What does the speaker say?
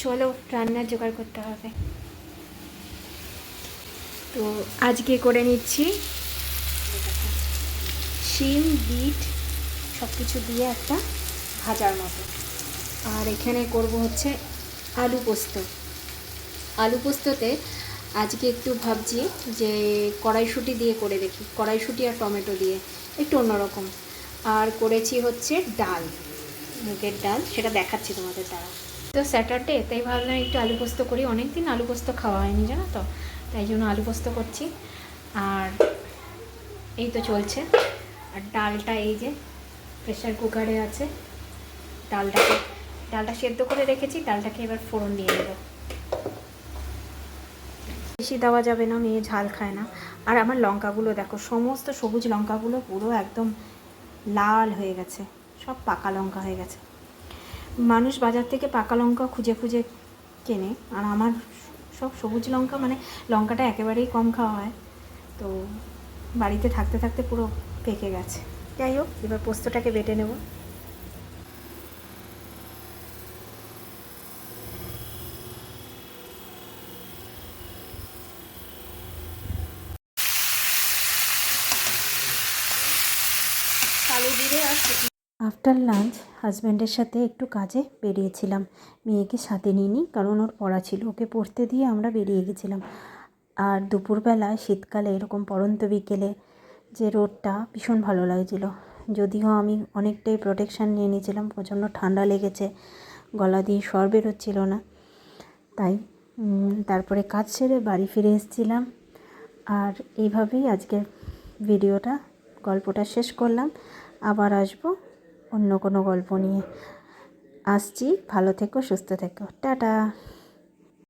চলো রান্নার জোগাড় করতে হবে। তো আজকে করে নিচ্ছি শিম, বিট সব কিছু দিয়ে একটা ভাজার মতো। আর এখানে করব হচ্ছে আলু পোস্ত। আলু পোস্ততে আজকে একটু ভাবছি যে কড়াইশুঁটি দিয়ে করে দেখি, কড়াইশুঁটি আর টমেটো দিয়ে, একটু অন্যরকম। আর করেছি হচ্ছে ডাল, মুগের ডাল, সেটা দেখাচ্ছি তোমাদের দ্বারা। তো স্যাটারডে, তাই ভাবলাম একটু আলু পোস্ত করি। অনেক দিন আলু পোস্ত খাওয়া হয়নি, জানো তো? তাই জন্য আলু পোস্ত করছি। আর এই তো চলছে। আর ডালটা এই যে প্রেশার কুকারে আছে। ডালটাকে, ডালটা সেদ্ধ করে রেখেছি, ডালটাকে এবার ফোড়ন দিয়ে দেবো। বেশি দেওয়া যাবে না, মেয়ে ঝাল খায় না। আর আমার লঙ্কাগুলো দেখো, সমস্ত সবুজ লঙ্কাগুলো পুরো একদম লাল হয়ে গেছে। সব পাকা লঙ্কা হয়ে গেছে। মানুষ বাজার থেকে পাকা লঙ্কা খুঁজে খুঁজে কেনে। আর আমার সব সবুজ লঙ্কা মানে লঙ্কাটা একেবারেই কম খাওয়া হয়। তো বাড়িতে থাকতে থাকতে পুরো পেকে গেছে। যাই হোক, এবার পোস্তটাকে বেটে নেব। কালো জিরে আর আফটার লাঞ্চ হাজব্যান্ডের সাথে একটু কাজে বেরিয়েছিলাম। মেয়েকে সাথে নিইনি, কারণ ওর পড়া ছিল। ওকে পড়তে দিয়ে আমরা বেরিয়ে গেছিলাম। আর দুপুরবেলা শীতকালে এরকম পড়ন্ত বিকেলে যে রোদটা ভীষণ ভালো লাগছিল। যদিও আমি অনেকটাই প্রোটেকশান নিয়ে নিয়েছিলাম, প্রচণ্ড ঠান্ডা লেগেছে, গলা দিয়ে স্বর বেরোচ্ছিল না। তাই তারপরে কাজ সেরে বাড়ি ফিরে এসেছিলাম। আর এইভাবেই আজকের ভিডিওটা, গল্পটা শেষ করলাম। আবার আসব অন্য কোনো গল্প নিয়ে আসছি। ভালো থেকো সুস্থ থেকো। টাটা।